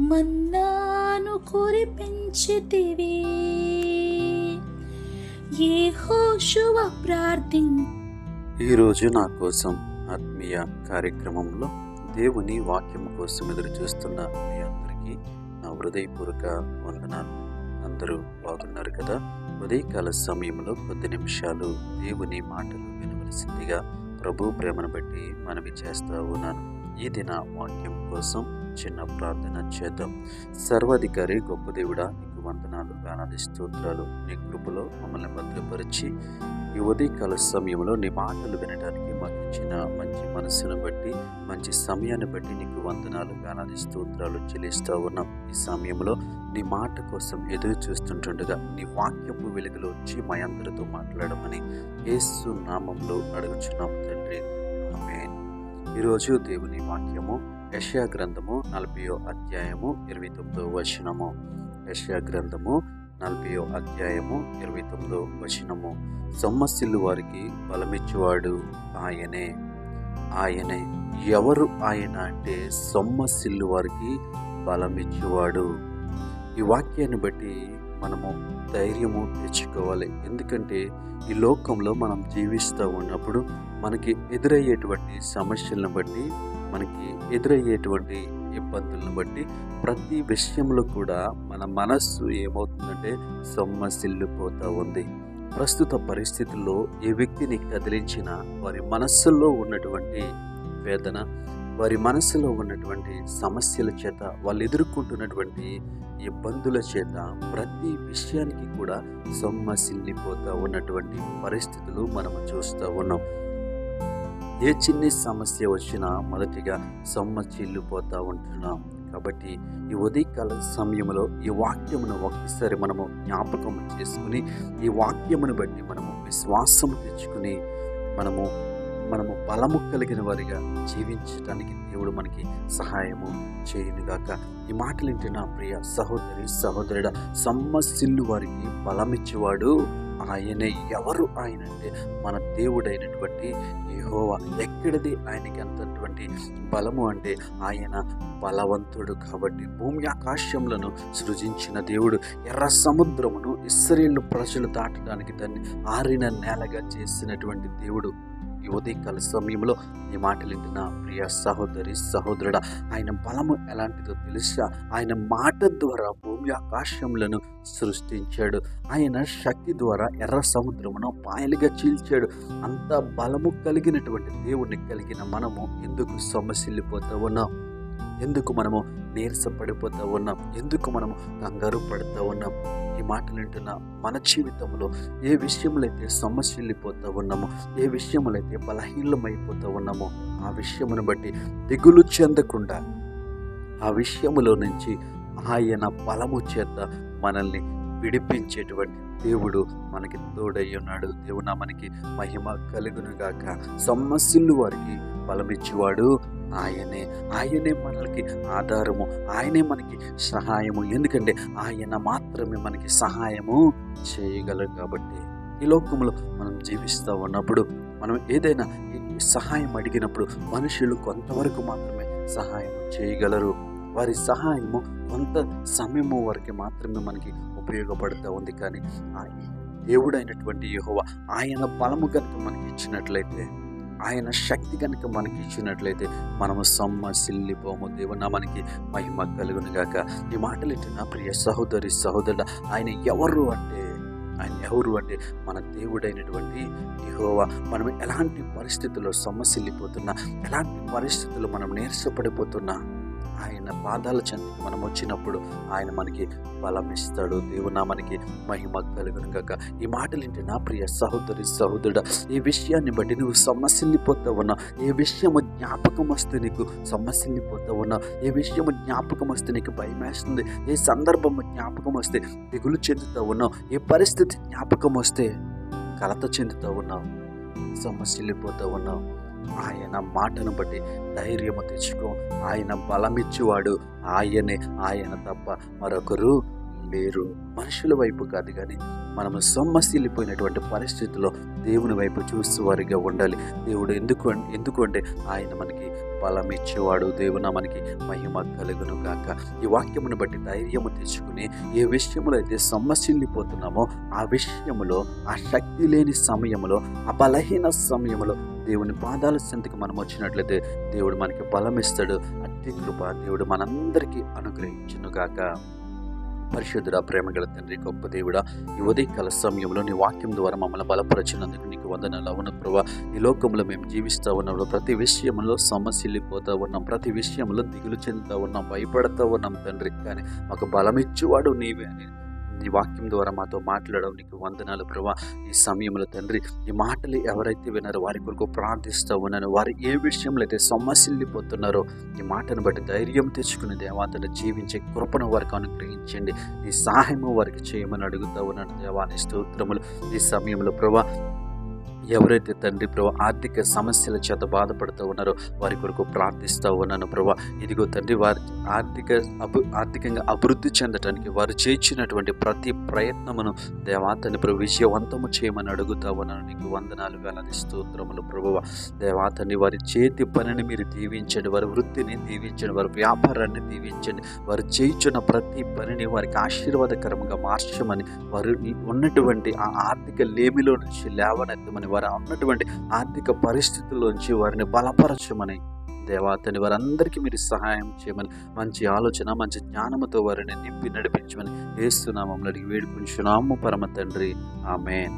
మన్నాను యే హుషవ ప్రార్థి. ఈరోజు నా కోసం ఆత్మీయ కార్యక్రమంలో దేవుని వాక్యం కోసం ఎదురు చూస్తున్న మీ అందరికీ నా హృదయపూర్వక వందనాలు. అందరూ బాగున్నారు కదా? ఉదయకాల సమయంలో కొద్ది నిమిషాలు దేవుని మాటలు వినవలసిందిగా ప్రభు ప్రేమను బట్టి మనవి చేస్తా ఉన్నాను. ఈ దిన వాక్యం కోసం చిన్న ప్రార్థన చేద్దాం. సర్వాధికారి గొప్ప దేవుడా నీకు వందనాలు గానాది స్తోత్రాలు. నీ కృపలో మమ్మల్ని భద్రపరిచి ఈ ఉదయకాల సమయంలో నీ మాటలు వినడానికి మాకు ఇచ్చిన మంచి మనసును బట్టి మంచి సమయాన్ని బట్టి నీకు వందనాలు గానాది స్తోత్రాలు చెల్లిస్తూ ఉన్నాం. ఈ సమయంలో నీ మాట కోసం ఎదురు చూస్తుంటుండగా నీ వాక్యపు వెలుగులో వచ్చి మా అందరితో మాట్లాడమని యేసు నామంలో అడుగుచున్నాం తండ్రి. ఆమేన్. ఈరోజు దేవుని వాక్యము యష్యా గ్రంథము నలభయో అధ్యాయము ఇరవై తొమ్మిదో వచనము. యష్యా గ్రంథము నలభయో అధ్యాయము ఇరవై తొమ్మిదో వచనము. సొమ్మసిల్లు వారికి బలమిచ్చేవాడు ఆయనే. ఆయనే ఎవరు ఆయన అంటే సొమ్మసిల్లు వారికి బలమిచ్చేవాడు. ఈ వాక్యాన్ని బట్టి మనము ధైర్యము తెచ్చుకోవాలి. ఎందుకంటే ఈ లోకంలో మనం జీవిస్తూ ఉన్నప్పుడు మనకి ఎదురయ్యేటువంటి సమస్యలను బట్టి మనకి ఎదురయ్యేటువంటి ఇబ్బందులను బట్టి ప్రతి విషయంలో కూడా మన మనస్సు ఏమవుతుందంటే సొమ్మసిల్లిపోతూ ఉంది. ప్రస్తుత పరిస్థితుల్లో ఏ వ్యక్తిని కదిలించినా వారి మనస్సులో ఉన్నటువంటి వేదన వారి మనసులో ఉన్నటువంటి సమస్యల చేత వాళ్ళు ఎదుర్కొంటున్నటువంటి ఇబ్బందుల చేత ప్రతి విషయానికి కూడా సొమ్మసిల్లిపోతూ ఉన్నటువంటి పరిస్థితులు మనం చూస్తూ ఉన్నాం. ఏ చిన్ని సమస్య వచ్చినా మొదటిగా సొమ్మసిల్లిపోతూ ఉంటున్నాం. కాబట్టి ఈ ఉదయకాల సమయంలో ఈ వాక్యమును ఒక్కసారి మనము జ్ఞాపకం చేసుకుని ఈ వాక్యమును బట్టి మనము విశ్వాసం తెచ్చుకుని మనము మనము బలము కలిగిన వారిగా జీవించడానికి దేవుడు మనకి సహాయము చేయనుగాక. ఈ మాటలు వింటున్న ప్రియ సహోదరి సహోదరుడ సమ్మసిల్లు వారికి బలమిచ్చేవాడు ఆయనే. ఎవరు ఆయన అంటే మన దేవుడైనటువంటి యహోవా. ఎక్కడిది ఆయనకి అంతటువంటి బలము అంటే ఆయన బలవంతుడు కాబట్టి భూమి ఆకాశములను సృజించిన దేవుడు. ఎర్ర సముద్రమును ఇస్రాయేలు ప్రజలు దాటడానికి దాన్ని ఆరిన నేలగా చేసినటువంటి దేవుడు. ఈ ఉదయకాల సమయంలో ఈ మాటలు వింటున్న ప్రియ సహోదరి సహోదరుడ ఆయన బలము ఎలాంటిదో తెలుసా? ఆయన మాట ద్వారా భూమి ఆకాశములను సృష్టించాడు. ఆయన శక్తి ద్వారా ఎర్ర సముద్రమును పాయలుగా చీల్చాడు. అంత బలము కలిగినటువంటి దేవుడిని కలిగిన మనము ఎందుకు సొమ్మసిల్లిపోతూ ఉన్నాం? ఎందుకు మనము నీరసపడిపోతూ ఉన్నాం? ఎందుకు మనము కంగారు పడుతూ ఉన్నాం? ఈ మాటలు వింటున్న మన జీవితంలో ఏ విషయంలో అయితే సమస్యలిపోతూ ఉన్నామో ఏ విషయంలో అయితే బలహీనమైపోతూ ఉన్నామో ఆ విషయమును బట్టి దిగులు చెందకుండా ఆ విషయములో నుంచి ఆయన బలము చేత మనల్ని విడిపించేటువంటి దేవుడు మనకి తోడై ఉన్నాడు. దేవుడు మనకి మహిమ కలుగునుగాక సమస్యలు వారికి బలమిచ్చేవాడు ఆయనే ఆయనే మనకి ఆధారము ఆయనే మనకి సహాయము. ఎందుకంటే ఆయన మాత్రమే మనకి సహాయము చేయగలరు కాబట్టి. ఈ లోకంలో మనం జీవిస్తూ ఉన్నప్పుడు మనం ఏదైనా సహాయం అడిగినప్పుడు మనుషులు కొంతవరకు మాత్రమే సహాయం చేయగలరు. వారి సహాయము కొంత సమయము వరకు మాత్రమే మనకి ఉపయోగపడుతూ ఉంది. కానీ దేవుడైనటువంటి యహోవ ఆయన బలము కనుక మనకి ఇచ్చినట్లయితే ఆయన శక్తి కనుక మనకి ఇచ్చినట్లయితే మనము సొమ్మసిల్లిపోము దేవున మనకి మహిమ కలుగును గాక ఈ మాటలు ఇట్టిన ప్రియ సహోదరి సహోదరుల ఆయన ఎవరు అంటే ఆయన ఎవరు అంటే మన దేవుడైనటువంటి యహోవా. మనం ఎలాంటి పరిస్థితుల్లో సొమ్మసిల్లిపోతున్నా ఎలాంటి పరిస్థితుల్లో మనం నీరసపడిపోతున్నా ఆయన పాదాల చెంతకి మనం వచ్చినప్పుడు ఆయన మనకి బలం ఇస్తాడు. దేవునా మనకి మహిమ కలుగును కాక ఈ మాటలు ఏంటి నా ప్రియ సహోదరి సహోదరుడ ఈ విషయాన్ని బట్టి నువ్వు సొమ్మసిల్లిపోతా ఉన్నావు ఏ విషయము జ్ఞాపకం వస్తే నీకు సొమ్మసిల్లిపోతా ఉన్నావు ఏ విషయము జ్ఞాపకం వస్తే నీకు భయం వేస్తుంది ఏ సందర్భము జ్ఞాపకం వస్తే దిగులు చెందుతూ ఉన్నావు ఏ పరిస్థితి జ్ఞాపకం వస్తే కలత చెందుతూ ఉన్నావు సొమ్మసిల్లిపోతూ ఉన్నావు ఆయన మాటను బట్టి ధైర్యము తెచ్చుకో. ఆయన బలమిచ్చువాడు. ఆయనే ఆయన తప్ప మరొకరు లేరు. మనుషుల వైపు కాదు కానీ మనము సొమ్మసిల్లిపోయినటువంటి పరిస్థితుల్లో దేవుని వైపు చూస్తూ వారిగా ఉండాలి. దేవుడు ఎందుకు ఎందుకంటే ఎందుకు అంటే ఆయన మనకి బలం ఇచ్చేవాడు. దేవున మనకి మహిమ కలుగును గాక. ఈ వాక్యమును బట్టి ధైర్యము తెచ్చుకుని ఏ విషయంలో అయితే సొమ్మసిల్లిపోతున్నామో ఆ విషయంలో ఆ శక్తి లేని సమయంలో ఆ బలహీన సమయంలో దేవుని పాదాల చెంతకు మనం వచ్చినట్లయితే దేవుడు మనకి బలం ఇస్తాడు అట్టి కృప దేవుడు మనందరికీ అనుగ్రహించును గాక. పరిశుద్ధుడ ప్రేమగల తండ్రి గొప్ప దేవుడా ఈ ఉదయకాల సమయంలో నీ వాక్యం ద్వారా మమ్మల్ని బలపరచినందుకు నీకు వందనాలు. అవును ప్రభా ఈ లోకంలో మేము జీవిస్తూ ఉన్నాము ప్రతి విషయంలో సమస్యలిపోతూ ఉన్నాం. ప్రతి విషయంలో దిగులు చెందుతూ ఉన్నాం. భయపడుతూ ఉన్నాం తండ్రి. కానీ మాకు బలమిచ్చేవాడు నీవే అని ఈ వాక్యం ద్వారా మాతో మాట్లాడడం నీకు వందనాలు ప్రభా. ఈ సమయంలో తండ్రి ఈ మాటలు ఎవరైతే విన్నారో వారి కొరకు ప్రార్థిస్తూ ఉన్నాను. వారు ఏ విషయంలో అయితే సమస్యలిపోతున్నారో ఈ మాటను బట్టి ధైర్యం తెచ్చుకుని దేవాతను జీవించే కృపను వారికి అనుగ్రహించండి. నీ సహాయము వారికి చేయమని అడుగుతూ ఉన్నాను దేవాని స్తోత్రములు ఈ సమయంలో ప్రభా. ఎవరైతే తండ్రి ప్రభు ఆర్థిక సమస్యల చేత బాధపడుతూ ఉన్నారో వారి కొరకు ప్రార్థిస్తూ ఉన్నాను ప్రభా. ఇదిగో తండ్రి వారి ఆర్థిక అభి ఆర్థికంగా అభివృద్ధి చెందటానికి వారు చేర్చినటువంటి ప్రతి ప్రయత్నమును దేవాతని ప్రభు విజయవంతము చేయమని అడుగుతా ఉన్నాను. నీకు వందనాలు వేలని స్తోత్రములు ప్రభువ. దేవాతని వారి చేతి పనిని మీరు దీవించండి వారి వృత్తిని దీవించండి వారి వ్యాపారాన్ని దీవించండి. వారు చేయించిన ప్రతి పనిని వారికి ఆశీర్వాదకరంగా మార్చమని వారు ఉన్నటువంటి ఆ ఆర్థిక లేమిలో నుంచి లేవనెత్తమని వారు ఉన్నటువంటి ఆర్థిక పరిస్థితుల్లోంచి వారిని బలపరచమని దేవాతని వారందరికీ మీరు సహాయం చేయమని మంచి ఆలోచన మంచి జ్ఞానముతో వారిని నింపి నడిపించమని వేస్తున్నామని అడిగి వేడుకుంటున్నాము పరమ తండ్రి. ఆమెన్.